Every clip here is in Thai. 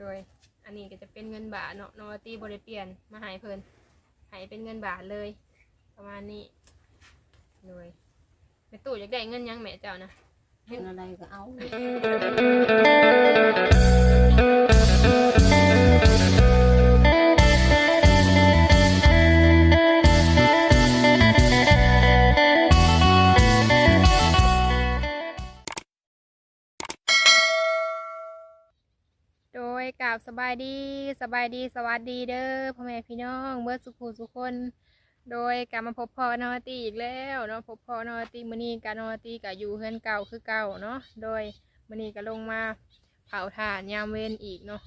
โดยอันนี้ก็จะเป็นเงินบาทเนาะนอตีบริเปลี่ยนมาใหายเพิ่นใหายเป็นเงินบาทเลย ประมาณนี้โดยแม่ตู่อยากได้เงินยังแม่เจ้านะ เห็นอะไรก็เอา ยกราบสบายดีสบายดีสวัสดีเด้อพ่อแม่พี่น้องเมื่อสุขูสุคน โดยกลับมาพบพ่อนอตีอีกแล้วเนาะพบพ่อนอตีมือนี้กานอตีกับอยู่เฮือนเก่าคือเก่าเนาะโดยมือนี้ก็ลงมาเผาถ่านยามเว้นอีกเนาะ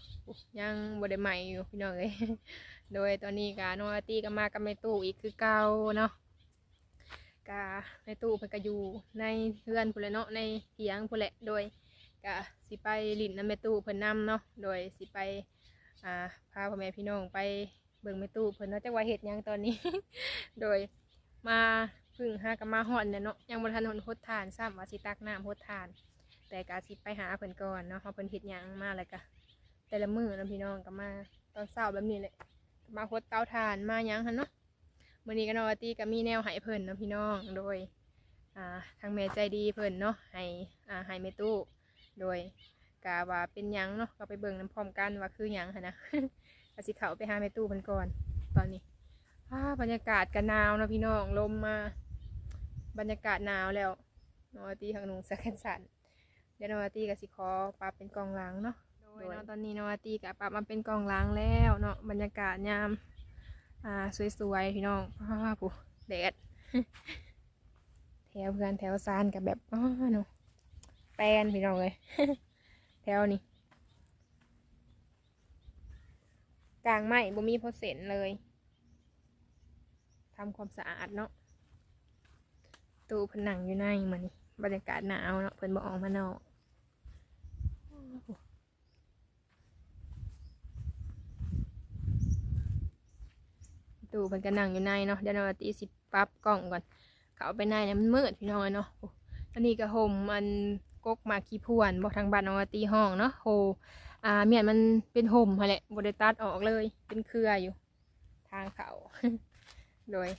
ยังบด้ใหม่อยู่พี่น้องเอ้ยโดยตอนนี้กานอตีก็มากับแม่ตู้อีกคือเก่าเนาะกาในตู้เพิ่นก็อยู่ในเฮือนพุ่นแหละเนาะในเถียงพุ่นแหละโดยก็ สิไปลินน้ำแม่ตู้เพิ่นนำเนาะโดยสิไปอ่าพาพ่อแม่พี่น้องไปเบิ่งแม่ตู้เพิ่นเนาะจักว่าเฮ็ดหยังตอนนี้ โดยมาพึ่งหากับมาฮอดเนี่ยเนาะยังบ่ทันหนฮดทานซ้ำว่าสิตักน้ำฮดทาน แต่ก็สิไปหาเพิ่นก่อนเนาะเพราะเพิ่นเฮ็ดหยังมาแล้วก็แต่ละมื้อนะพี่น้องก็มาตอนเช้าแบบนี้แหละมาฮดเตาถ่านมาหยังหั่นเนาะมื้อนี้ก็นอตีก็มีแนวให้เพิ่นเนาะพี่น้องโดยอ่าทางแม่ใจดีเพิ่นเนาะให้อ่าให้แม่ตู้ โดยกาว่าเป็นหยังเนาะก็ไปเบิ่งน้ำพร้อมกันว่าคือหยังหั้นนะก็สิเขาไปหาแม่ตู้มันก่อน ตอนนี้อ้าบรรยากาศก็หนาวเนาะพี่น้องลมมา บรรยากาศหนาวแล้วนอตีทางหนุ่งสแกนสันเดี๋ยวนอตีก็สิขอปรับเป็นกองหล้างเนาะโดยเนาะตอนนี้นอตีก็ปรับมาเป็นกองหล้างแล้วเนาะบรรยากาศยามอ่าสวยๆพี่น้องอ้าปุ๊แดดแถวเพื่อนแถวซานกับแบบอ้าเนาะ แปนพี่น้องเลยแถวนี้กลางไม้บ่มีพอเสนเลยทำความสะอาดเนาะตู้ผนังอยู่ในมันนี่บรรยากาศหนาวเนาะเพิ่นบ่ออกมานอกตู้เพิ่นก็นั่งอยู่ในเนาะเดี๋ยวเราตีสิปรับกล้องก่อน เขาเอาไปในเนี่ยมันมืดพี่น้องเนาะอ้อันนี้ก็ห่มมัน กกหมากขี้พวนบอกทางบ้านน้องว่าตีห้องเนาะโหอ่าเมียนมันเป็นห่มหั่นแหละบไดตัดออกเลยเป็นเครืออยู่ ทางเขา โดย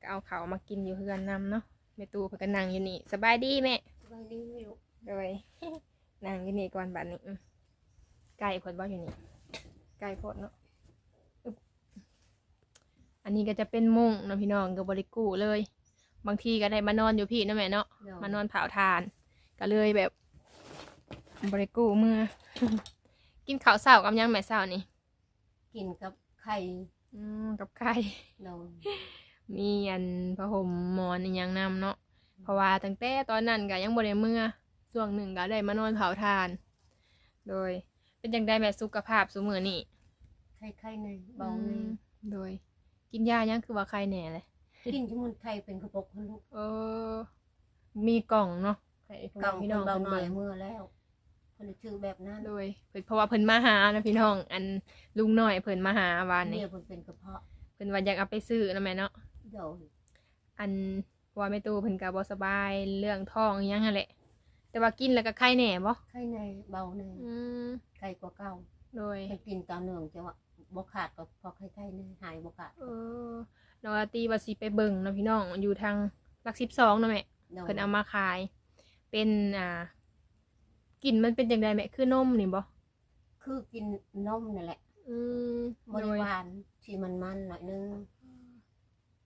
ก็เอาเขามากินอยู่เฮือนนำเนาะแม่ตูเพิ่นก็นั่งอยู่นี่สบายดีแม่สบายดีไม่รู้โดยนั่งอยู่นี่ก่อนบัดนี้อืมไก่พดบ่อยู่นี่ไก่พดเนาะอึ๊บอันนี้ก็จะเป็นมุ้งเนาะพี่น้องกับบริกูเลย บางทีก็ได้มานอนอยู่พี่เนาะแม่เนาะเดี๋ยวมานอนเผาทาน ก็เลยแบบบริกูเมื่อ กินข้าวเช้ากับหยังแม่เช้านี่กินกับไข่อืมกับไข่โดนมีอันผ้าห่มหมอนอีหยังนำเนาะเพราะว่าตั้งแต่ตอนนั้นก็ยังบ่ได้เมื่อช่วงหนึ่งก็ได้มานอนเผาทาน โดย เป็นจังได้แม่สุขภาพสุมือนี่ไข่ไข่ในเบาในอืมโดย กินยายังคือว่าไข่แหน่เลยกินที่มันไข่เป็นกระปกคนลูกเออ มีกล่องเนาะ ให้พ่อเก่าแม่พี่คน้อนงเบาเพิ่นหน่อยเบิ่งเมื่อแล้วคนได้ชื่อแบบนั้นโดยเพิ่นเพราะว่าเพิ่นมาหานะพี่น้อง อันลุงน้อยเพิ่นมาหาวานนี้เนี่ยมันเป็นกระเพาะเพิ่นว่าอยากเอาไปซื้อนะแม่เนาะเดี๋ยวอันว่าแม่ตู้เพิ่นก็บ่สบายเรื่องท้องอิหยังหั่นแหละ แต่ว่ากินแล้วก็ไข้แหน่บ่ไข่ในเบาในอืมไข่กว่าเก่าโดยไปกินตอนหนึ่งจะว่าบกขาดก็พอไข่ไข่ในหายบกขาดเออน้องอาตีว่าสิไปเบิ่งเนาะพี่น้องอยู่ทางหลัก12เนาะแม่โดนเพิ่นเอามาขาย เป็นอ่ากลิ่นมันเป็นจังไดแม่คือนมนี่บ่คือกินนมนั่นแหละอืมบริวารที่มันมันๆหน่อยนึง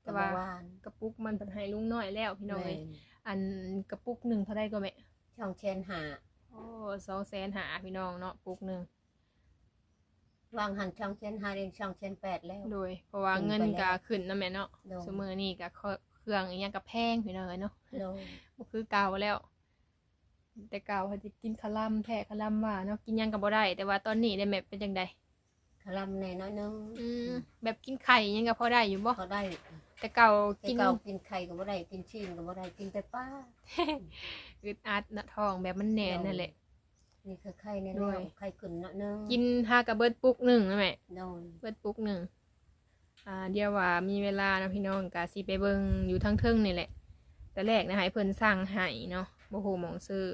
แต่แต่ว่าว่าหวานกระปุกมันเพิ่นให้ลุงน้อยแล้วพี่น้องเอ้ยแม่นอันกระปุกหนึงเท่าใดก็แม่ช่องเชนหาโอ้สองแสนหาพี่น้องเนาะปุกหนึ่งวางหันช่องเชนหาเรียนช่องเชนแปดแล้วโดยเพราะว่าขึ้นไปเงินแล้วก็ขึ้นนะแม่เนาะโดนสมือนี่ก็เครื่องอีหยังก็แพงพี่น้องเอ้ยเนาะโดนบ่คือเก่าแล้ว แต่เก่าเขาจะกินคาลัมแท้คาลัมว่าเนาะกินหยังก็บ่ได้ แต่ว่าตอนนี้ได้แม่เป็นจังไดคลำในน้อยนึงอืมแบบกินไข่อิหยังก็พอได้อยู่บ่เขาได้แต่เก่าแต่กิน เก่า กินไข่ก็บ่ได้กินชีนก็บ่ได้กินแต่ป้า อึดอัดนะท้องแบบมันแน่นนั่นแหละ นี่คือไข่ในโดน้อยยไข่ขึ้นน้อยนึงกินหากระเบิดปุกหนึ่งนะแม่ โดนเบิดปุกหนึ่ง อ่า เดี๋ยวว่ามีเวลานะพี่น้องกะสิไปเบิงอยู่ทั้งเทิงนี่แหละ แต่แรกนะให้เพิ่นสั่งให้เนาะ บ่ฮู้หมองซื้อ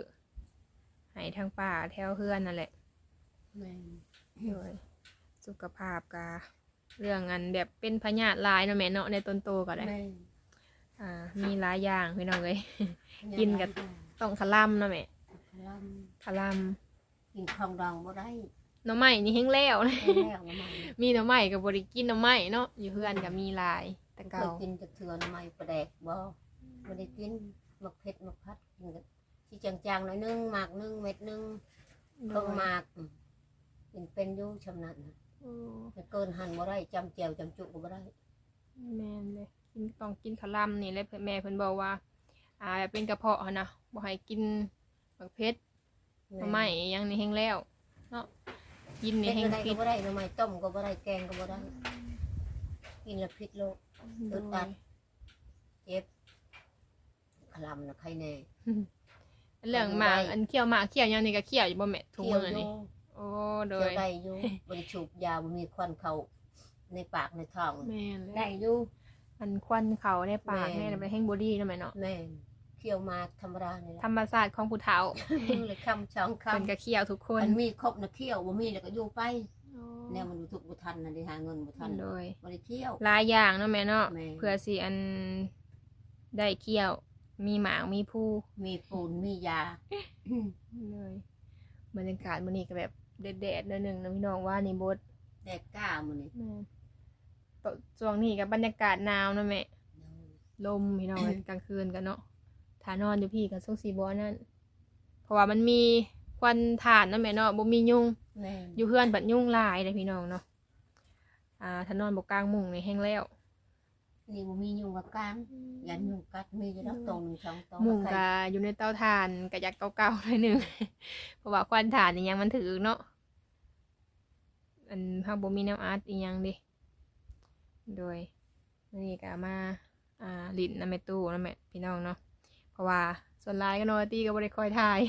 ให้ทางป่าแถวเฮือนนั่นแหละแม่นโดยสุขภาพกะเรื่องอันแบบเป็นพยาธิหลายเนาะแม่เนาะในต้นโตก็ได้ แม่อ่า มีหลายอย่างพี่น้องเลยกินกับ ต้องคลำเนาะแม่ลคลำกินของดองบ่ได้ำหน่อไม้นี่แห้งแล้วนะแห้งแล้วน้ำมันมีหน่อไม้กับบริกินหน่อไม้เนาะอยู่เพื่อนกับมีหลายแต่เคเก่ายกินจากเถื่อนำไม้ปลาแดกบ่บ่ได้กิน หมักเผ็ดหมักพัดกินกับที่จางๆหน่อยนึงหมากนึงเม็ดนึงโดเพิ่งยหมากอืมกินเป็นอยู่ชำนาญนะโอ้แต่เกินหั่นบ่ได้จำแจวจำจุก็บ่ได้แม่นเลยกินต้องกินคลำนี่เลยแม่เพิ่นบอกว่า อ่าแบบเป็นกระเพาะหั้นนะบ่ให้กินบักเพชรหน่อไม้อหยังนี่แห้งแล้วเนาะกินนี่เฮ็ดแห้งก็ได้พิก็ษบ่ได้หน่อไม้ต้มก็บ่ได้แกงก็บ่ได้กินแล้วพิษโลกโดอึดอัยดเจ็บ คลำนะใครแน่เรื่องหมากอันเคี่ยวหมากเคี่ยวหยังนี่ก็เคี่ยวอยู่บ่แม่ถุงเที่ยวมืออยู่นี่โอ้โดเที่ยวยได้อยู่บริชูบยาบ่มีควันเข้าในปากในท้องแม่นเลได้ยอยู่มันควันเขาในปากแม่แม่นไปแห้งบอดี้เนาะแม่เนาะแม่นเคี่ยวมาธรรมดานี่แหธละรรมศาสตร์ของผู้เฒ่าเลยคำสองคเพิ่นก็เคี่ยวทุกคำนมันมีครบนะเคี่ยวบ่มีแล้วก็อยู่ไปโอ้แนวมันทุกบ่ทันน่ะได้หาเงินบ่ทันโดยบ่ได้เคี่ยวหลายอย่างเนาะแม่เนาะแม่เพื่อสิอันได้เคี่ยว มีหมากมีผู้มีปูนมียา เลยบรรยากาศมื้อนี้ก็แบบแดดๆหนิดนึงนะพี่น้องว่านี่บดแดดกล้ามื้อนี้แม่นตช่วงนี้ก็บรรยากาศหนาวเนาะแม่ลมพี่น้อง กลางคืนกันเนาะถ้านอนอยู่พี่ก็ส่งสีบ่นั่นเพราะว่ามันมีควันถ่านเนาะแม่เนาะบ่มียุง แม่นอยู่เพื่อนบัดยุ่งหลายเลยพี่น้องเนาะ อ่าถ้านอนบกกลางมุงนี่แห้งแล้ว นี่บ่มียุงกับกลางยันยุงกัดมีอยู่แล้วตรงหนึงสองตรงมุงใครกะอยู่ในเตาถ่านกะยักเก่าๆหน่อยหนึ่งเพราะว่าควันถ่านนี่ยังมันถือเนาะอันภาพบ่มีแนวอาร์ตอีหยังเดิโดยนี่ก็มาอ่าลิ้นน้ำแม่ตู้น้ำแม่พี่น้องเนาะเพราะว่าส่วนหลายก็นอนตีก็บ่ได้คอยถ่าย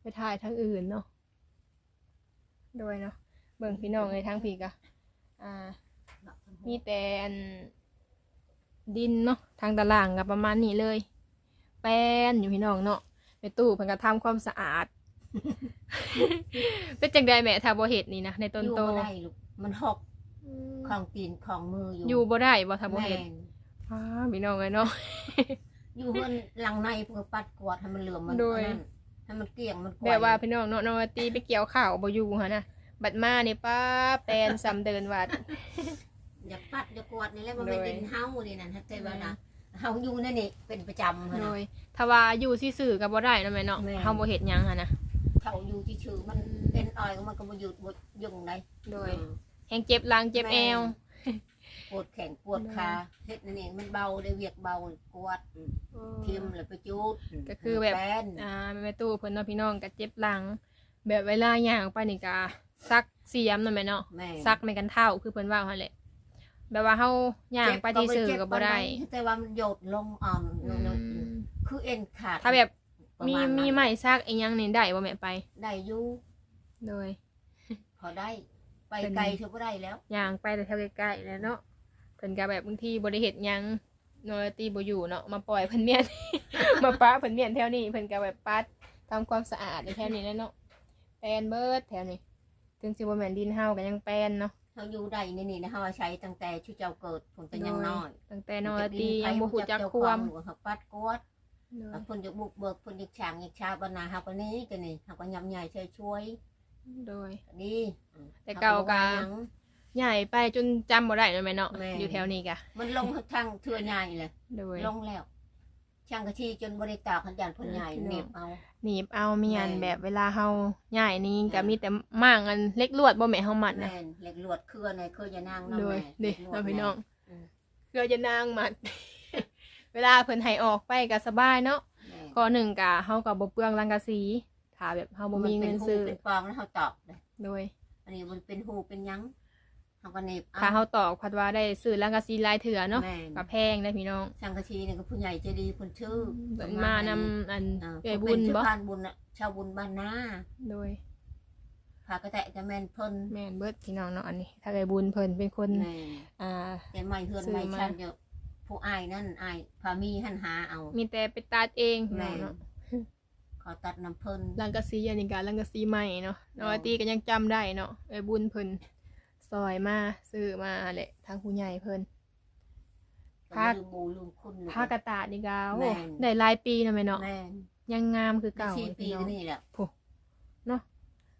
ไปถ่ายทั้งอื่นเนาะโดยเนาะเบิ่งพี่น้องในทั้งพี่กะอ่า มีแต่อัน ดินเนาะทางตารางกับประมาณนี้เลย แป้นอยู่พี่น้องเนาะในตู้เพิ่นก็ทำความสะอาด เป็นจังไดแม่ถ้าบ่เฮ็ดนี่นะในต้นอยู่โตบ่ได้ลูกมันหกของตีนของมืออยู่อยู่บ่ได้บ่ถ้าบ่แม่เฮ็ดนอ้าพี่น้องเอ้ยเนาะ อยู่เพิ่นหลังในเพิ่นก็ปัดกวาดให้มันเหลือมมันโดย อันนั้นให้มันเกลี้ยงมันกแบบว่าพี่น้องเนาะนอนตีไปเกี่ยวข้าวบ่อยู่หั่นน่ะบัดมานี่ป้าแปลนซ้ำเดินวัด อย่าปัดอย่ากวาดนี่แหละมันเป็นโดยดินเฮานี่นั่นแต่ว่านะเฮาอยู่นั่นนี่เป็นประจำหั่นโดน่ะยถ้าว่าอยู่ซื่อๆก็บ่ได้เนาะแม่เนาะแม่เฮาบ่เฮ็ดหยังหั่นน่ะเท่าอยู่ที่ชื่อมันเป็นอ้อยก็มันก็บ่หยุดบ่ยุ่งได้โดยอืมแฮงเจ็บหลังเจ็บแอว ปวดแขนปวดขาเฮ็ดนั่นเองมันเบาได้เวียกเบากวาดอืมทิ่มแล้วไปจูดก็คือแบบแป้นอ่าแม่ตู้เพิ่นเนาะพี่น้องก็เจ็บหลัง แบบเวลาย่างไปนี่ก็ซักเสียมเนาะแม่เนาะแม่ซักไม่กันเท่าคือเพิ่นว่าหั่นแหละ แบบว่าเฮาย่างไปที่ซื่อก็บ่ได้เจ็ปานใแต่ว่ามันโยดลงอ่อนอืน้อยมๆคือเอ็นขาดถ้าแบบประมีาณนั้นมีไม้ซักอีหยังนี่ได้บ่แม่ไป ได้อยู่โดยพอได้ ไปเป็นไกลเท่าบ่ได้แล้วย่างไปแต่แถวใกล้ๆแล้วเนาะเพิ่นก็แบบบางทีบ่ได้เฮ็ดหยังนอยตีบ่อยู่เนาะมาปล่อยเพิ่นเมียนมาป้าเพิ่นเมียนแถวนี้เพิ่นก็แบบปัดทำความสะอาดในแถวนี้แหล้วเนาะแปลนเบิดแถวนี้ถึงสิบ่แม่นดินเฮาก็ยังแปลนเนาะ เฮาอยู่ได้นี่นี่นะเฮาใช้ตั้งแต่ชื่อเจ้าเกิดผมแต่ยังน้อยตั้งแต่นอยตียังบ่ฮู้จักควมหเฮาปัดกวดโดยแล้วเพิ่นจะบุกเบิกเพิ่นจะฉางอีกชาบรรณาเฮาก็นี้ก็นี่เฮาก็ยำใหญ่ช่วยช่วยโดยก็ดีอืมแต่เก่าก็ฮบ่ว่หยังใหญ่ไปจนจำบ่ได้เนาะแม่เนาะแม่อยู่แถวนี้กะมันลงทางเทื่อใหญ่เลยโดยลงแล้ว ช่างกะทีจนบริตากขันยานเพิ่นใหญ่พี่น้องเหน็บเอา หนีบเอาเมียนแม่ แบบเวลาเฮาใหญ่นี่ก็แม่มีแต่ม่างอันเล็กลวดบ่แม่เฮามัดนะแม่นเหล็กลวดเครือในเครือจะนางน้ำโดยแม่เด้เหล็กลวด เราพี่น้องอืมเพื่อจะนางมัด เวลาเพิ่นให้ออกไปก็สบายเนาะแม่ก็หนึ่งกะเฮาก็บ่เปลืองรังกะสีถ้าแบบเฮาบ่มีเงินซื้อมัเป็นหูเป็นปองแล้วเขาตอกเลยโดย อันนี้มันเป็นหูเป็นหยัง เขาก็เหน็บถ้าเฮาตอกพัดว่าได้ซื้อรังกะสีหลายเถื่อเนาะแม่นก็แพงได้พี่น้องช่างกะทีเนี่ยก็ผู้ใหญ่ใจดีคนชื่อเพิ่นมานำอันอ่าเอ้ยเพิ่บุนญเป็นบ่ชาวบ้านบุญน่ะชาวบุญบ้านนาโดย พากระแตะจะแม่นเพิ่นแม่นเบิดพี่น้องเนาะอันนี้ถ้าไอ้บุญเพิ่นเป็นคนแม่น อ่า แต่ไม่เฮือนซื้อไม่มา ชันเนี่ยผู้อายนั่นอายพามีหันหาเอามีแต่ไปตัดเองพี่น้องแม่เนาะเขาตัดน้ำเพิ่นลังกะซีอันนี้ก็ลังกะซีใหม่เนาะน้อยตีก็ยังจำได้เนาะไอ้บุญเพิ่น ซอยมาซื้อมาแหละทางผู้ใหญ่เพิ่นพาลืมหมูลืมคุณผ้ากระตาดนี่ก็โอ้แม่น ได้หลายปีนะแม่เนาะแม่นยังงามคือเก่าสี่ปีพี่น้องนี่แหละเนาะ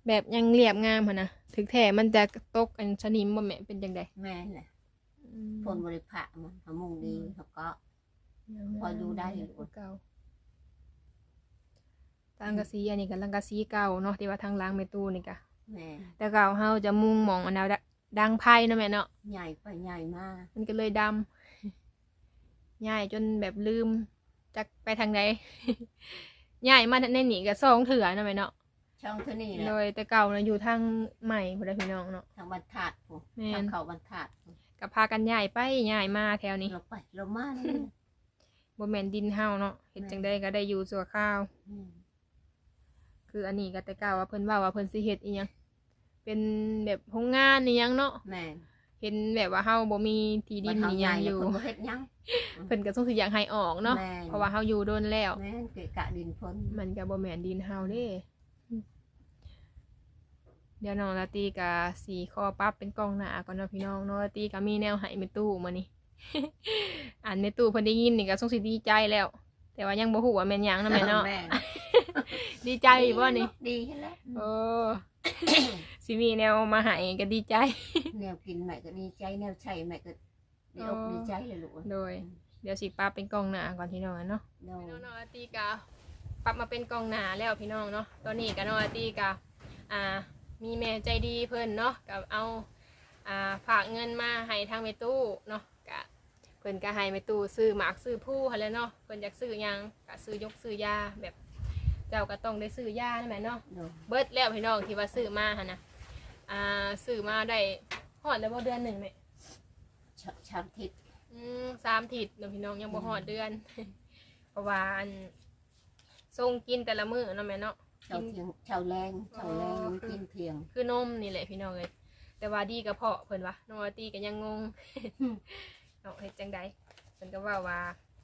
แบบยังเรียบงามหั่นนะถึงแท้มันจะตกอันชะนิมบ่แม่เป็นจังไดแม่นแหละอืมผลบริภะมันทำมุงดีอืมเขาก็ยังพออยู่ได้อยู่คือเก่าทางกะซีอันนี้ก็ลังกะซีเก่าเนาะที่ว่าทางล้างเมตู้นี่ก็แม่นแต่เก่าเฮาจะมุ่งหมองอันแนว ดังไพ่เนาะแม่เนาะใหญ่ไปใหญ่มากมันก็เลยดำใหญ่จนแบบลืมจะไปทางไหนใหญ่มาในหนีก็สองเถื่อเนาะแม่เนาะช่องเท่านี้แหละโดยแต่เก่านะอยู่ทางใหม่พุ่นล่ะพี่น้องเนาะทางบรรทัดผมแม่นทางเขาบรรทัดพู้ก็พากันใหญ่ไปใหญ่มาแถวนี้เราไปเรามานี่บ่แม่นดินเฮาเนาะเฮ็ดจังได๋ก็ได้อยู่สัวข้าวอืมคืออันนี้ก็แต่เก่าว่าเพิ่นว่าว่าเพิ่นสิเฮ็ดอีหยัง เป็นแบบโรงงานอีหยังเนาะแม่นเห็นแบบว่าเฮาบ่มีที่ดินบัดอีเฮาหใหยัญ่งอแล้วยู่เพิ่นบ่เฮ็ดหยังเพิ่นก็ต้องสิอยากให้ออกเนาะแม่นเพราะว่าเฮาอยู่โดนแล้ว แม่นเกะกะดินเพิ่นมันก็บ่แม่นดินเฮาเด้เดี๋ยวน้องลาตีกับสีคอปั๊บเป็นกล้องหน้าก่อนเนาะพี่น้องน้องลาตีก็มีแนวให้ในตู้มานี่ อันในตู้เพิ่นได้ยินนี่ก็สงสิดีใจแล้ว แต่ว่ายังบ่ฮู้ว่าแม่นหยังนะแม่เนาะแม่นดีใจบ่นี่ ดีแล้ว โอ้ สิมีแนวมาให้ก็ดีใจ แนวกินแม่ก็ดีใจแนวใช้แม่ก็ดีอกอ๋อดีใจเลยลูกโดย เดี๋ยวสิปั๊บเป็นกล้องหน้าก่อนพี่น้องเนาะโดน้องน้องอาร์ตีกาปรับมาเป็นกองหนาแล้วพี่น้องเนาะตอนนี้กับน้องอาร์ตีกาอ่า มีแม่ใจดีเพิ่นเนาะกับเอาอ่าฝากเงินมาให้ทางเมตู้เนาะกะเพิ่นก็ให้เมตู้ซื้อหมากซื้อผู้หั่นแหล้วเนาะเพิ่นอยากซื้อหยังก็ซื้อยกซื้อยาแบบเจ้าก็ต้องได้ซื้อยานั่นแหละเนาะโดเบิดแล้วพี่น้องที่ว่าซื้อมาหั่นนะ อ่าซื้อมาได้ฮอดแล้วบ่เดือนหนึ่งแม่ชชามทิศอืมสามถิดเนาะพี่น้องยังบ่ฮอดเดือน เพราะว่าอันส่งกินแต่ละมื้อเนาะแม่เนาะชาวเทียงชาวแรงชาวแรงอ๋อ กินเทียง คือนมนี่แหละพี่น้องเลยแต่ว่าดีกระเพาะเพิ่นวะน้องอาร์ตีก็ยังงง อืม เนาะเฮ็ดจังใดเพิ่นก็ว่าว่า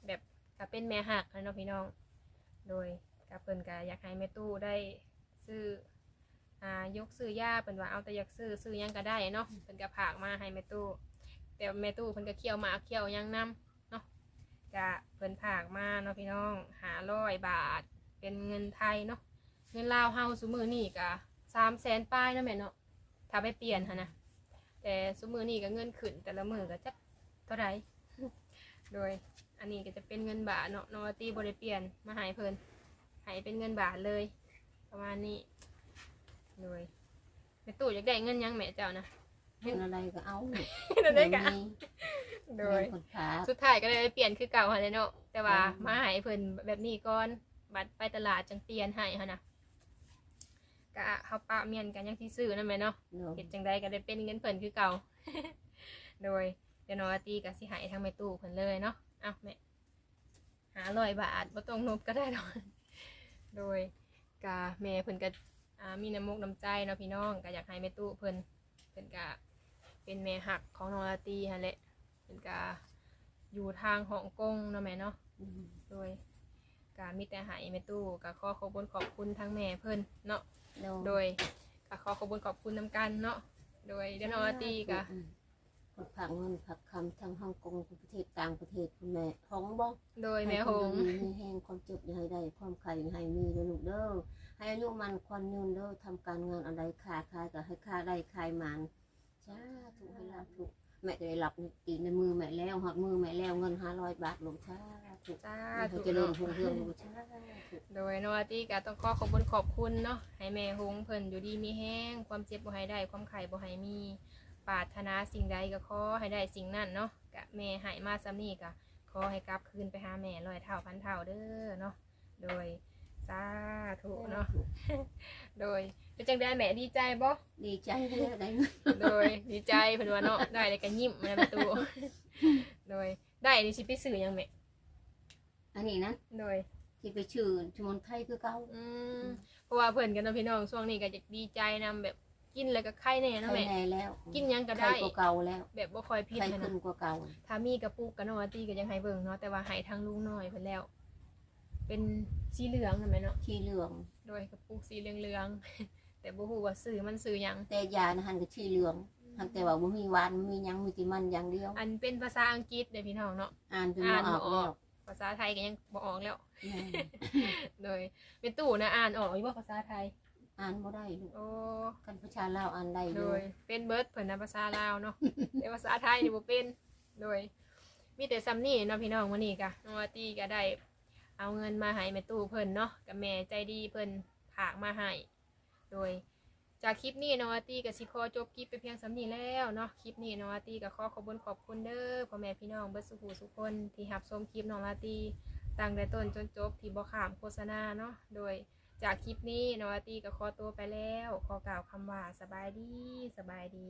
แบบก็เป็นแม่หักนะเนาะพี่น้อง โดยก็เพิ่นก็อยากให้แม่ตู้ได้ซื้อ อ่ายกซื้อยาเพิ่นว่าเอาแต่อยากซื้อซื้อหยังก็ได้เนาะเพิ่นก็ผากมาให้แม่ตู้แต่แม่ตู้เพิ่นก็เคี่ยวหมากเคี่ยวหยังนํเนาะก็เพิ่นผากมาเนาะพี่น้องหาร้อยบาท เป็นเงินไทยเนาะเงินลาวเฮาซุมื้อนี้ก็สามแสนป้ายเนาะแม่เนาะถ้าไปเปลี่ยนหั่นนะแต่ซุมื้อนี้ก็เงินขึ้นแต่ละมื้อก็จักเท่าไหร่ โดยอันนี้ก็จะเป็นเงินบาทเนาะนอตีบริเปลี่ยนมาใหายเพิ่นใหายเป็นเงินบาทเลย ประมาณนี้ โดยแม่ตู่อยากได้เงินหยังแม่เจ้านะ เห็นอะไรก็เอาได้กะมีโดย คนขาสุดท้ายก็เลยเปลี่ยนคือเก่าหันเลยเนาะแต่ว่าอืมมาใหายเพิ่นแบบนี้ก่อนบัตรไปตลาดจังเปลี่ยนให้หันนะกะเขาปะเมียนกันยังที่ซื้อนั่นแหละเนาะโดยเห็ดจังใดก็ได้เป็นเงินเพิ่นคือเก่า โดยเดี๋ยวนอตีกับสิใหายทางแม่ตู้เพิ่นเลยเนาะเอ้าแม่หาร้อยบาทบ่ต้องนบก็ได้ดอกโดยกะแม่เพิ่นก็ อ่ามีน้ำมุกน้ำใจเนาะพี่น้องก็อยากให้แม่ตู้เพิ่นเพิ่นก็เป็นแม่หักของน้องลาตีหั่นแหละเพิ่นก็อยู่ทางฮ่องกงเนาะแม่เนาะอืมโดยการมีแต่ใหายแม่ตู้ก็ขอขอบคุณขอบคุณทั้งแม่เพิ่นเนาะโดยก็ขอขอบคุณขอบคุณนำกันเนาะโดยเดยวน้องอาร์ตีกะอืมคนผักเงินผักคำทั้งฮ่องกงประเทศต่างประเทศคุณแม่ท้องบ่โดยแม่หงให้คนดีมีแห้งความเจ็บอย่าให้ได้ความไข่อย่าให้มีเด้อลูกเด้อ ให้อายุมันควันยืนเด้อทำการงานอะไรค้าขายก็ให้ค้าได้ขายมันจ้าถูกให้รับถูกแม่จะได้รับในตีในมือแม่แล้วหอดมือแม่แล้วเงินห้าร้อยบาทลงช้าถูกจ้าถูกเจริญเนาะรุ่งเรืองลงช้าโดยน้องอาร์ตีกะต้องขอขอบคุณขอบคุณเนาะให้แม่หงเพิ่นอยู่ดีมีแห้ง ความเจ็บบ่ให้ได้ ความไข่บ่ให้มีปรารถนาสิ่งใดก็ขอให้ได้สิ่งนั้นเนาะกะแม่ให้มาซ้ำนี่กะขอให้กลับคืนไปหาแม่ร้อยเท่าพันเท่าเด้อเนาะโดย สาธุเนาะ โดยเป็นจังได้แม่ดีใจบ่ดีใจเด้อได้เงินโดยดีใจเพิ่นว่าเนาะ ได้แล้วก็ยิ้มมาประตู โดยได้นี่สิไปซื้อหยังแม่อันนี้นะโดยที่ไปชื่อชมนไทยคือเก่าอืมเพราะว่าเพื่อนกันเนาะพี่น้องช่วงนี้ก็จะดีใจนำแบบกินแล้วก็ไข่แน่ไทเนาะยแม่ แน่แล้วกินหยังก็ไทได้ยกว่าเก่าแล้วแบบบ่ค่อยพิษไทยเลยขึ้นะนกว่าเก่าถ้ามีกระปุกกันเนาะตีก็ยังให้เบิ่งเนาะแต่ว่าให้ทางลุงน้อยเพิ่นแล้ว เป็นสีเหลืองนั่นแหละเนาะชีเหลือง โดยกระปุกสีเหลืองๆ แต่บ่ฮู้ว่าซื้อมันซื้อหยัง แต่ยานะหันก็ชีเหลืองหันแต่ว่าบ่มีหวานบ่มีหยังมีแต่มันอย่างเดียว อันเป็นภาษาอังกฤษเด้อพี่น้องเนาะ อ่านจนอ่าบ่นอบ่อกอแล้อวกภาษาไทยก็ยังบ่ออกแล้ว แม่โดยเป็นตู่นะอ่านออกอยู่ว่าภาษาไทย อ่านบ่ได้ลูกโอ้ กันประชาลาวอ่านได้อโดยู่ยเป็นเบิร์ดเพิ่นนะภาษาลาวเนาะ แต่ภาษาไทยนี่บ่เป็น โดย มีแต่ซ้ำนี่เนาะพี่น้องมื้อนี้ก็น้องอาร์ตี้ก็ได้ เอาเงินมาให้แม่ตู้เพิ่นเนาะกับแม่ใจดีเพิ่นฝากมาให้โดย จากคลิปนี้น้องอาร์ตี้ก็สิขอจบคลิปไปเพียงซ้ำนีแล้วเนาะคลิปนี้น้องอาร์ตี้ก็ขอขอบคุณขอบคุณเด้อพ่อแม่พี่น้องเบิดสุขุสุคน ที่รับชมคลิปน้องอาร์ตี้ตั้งแต่ต้นจนจบที่บ่ข้ามโฆษณาเนาะโดยจากคลิปนี้น้องอาร์ตี้ก็ขอตัวไปแล้ว ขอกล่าวคำว่าสบายดีสบายดี